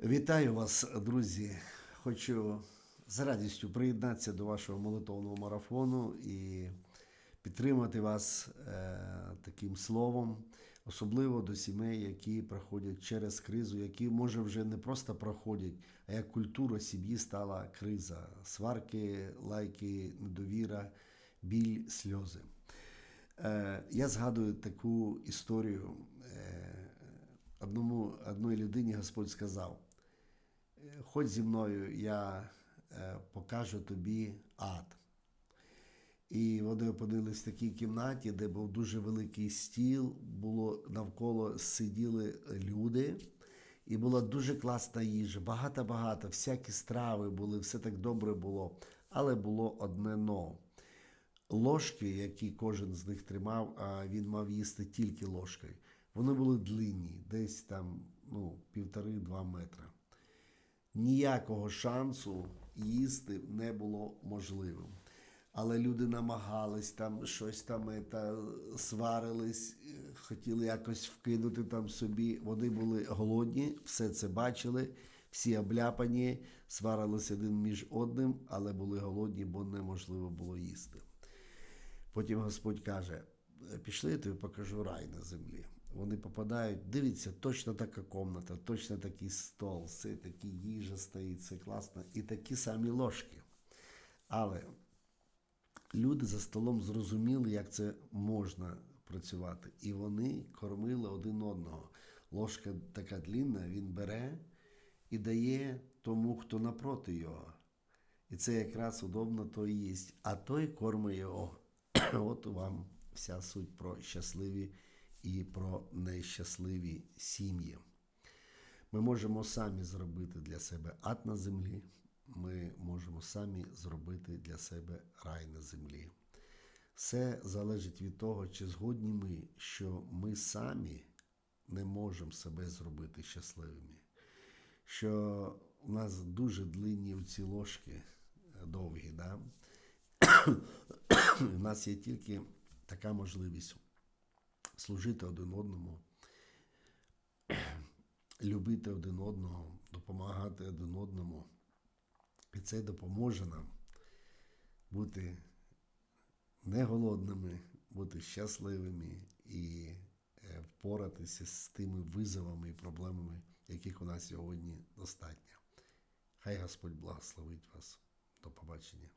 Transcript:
Вітаю вас, друзі. Хочу з радістю приєднатися до вашого молитовного марафону і підтримати вас е, таким словом, особливо до сімей, які проходять через кризу, які може вже не просто проходять, а як культура сім'ї стала криза, сварки, лайки, недовіра, біль, сльози. Е, я згадую таку історію. Е, одному, одній людині Господь сказав: «Е, Ходь зі мною, я е, покажу тобі ад. І вони опинились в такій кімнаті, де був дуже великий стіл, було навколо сиділи люди, і була дуже класна їжа, багато-багато, всякі страви були, все так добре було. Але було одне но. Ложки, які кожен з них тримав, а він мав їсти тільки ложкою, вони були длинні, десь там ну, півтори-два метри. Ніякого шансу їсти не було можливим. Але люди намагались там щось там ета, сварились, хотіли якось вкинути там собі. Вони були голодні, все це бачили, всі обляпані, сварились один між одним, але були голодні, бо неможливо було їсти. Потім Господь каже: пішли, я тобі покажу рай на землі. Вони попадають, дивіться, точно така комната, точно такий стол, все такі їжа стоїть, все класно, і такі самі ложки. Але люди за столом зрозуміли, як це можна працювати. І вони кормили один одного. Ложка така длінна, він бере і дає тому, хто напроти його. І це якраз удобно той їсть, а той кормить його. От вам вся суть про щасливі і про нещасливі сім'ї. Ми можемо самі зробити для себе ад на землі. Ми можемо самі зробити для себе рай на землі. Все залежить від того, чи згодні ми, що ми самі не можемо себе зробити щасливими. Що у нас дуже длинні ці ложки е, довгі. Да? У нас є тільки така можливість служити один одному, любити один одного, допомагати один одному. І це допоможе нам бути не голодними, бути щасливими і е, впоратися з тими визовами і проблемами, яких у нас сьогодні достатньо. Хай Господь благословить вас. До побачення.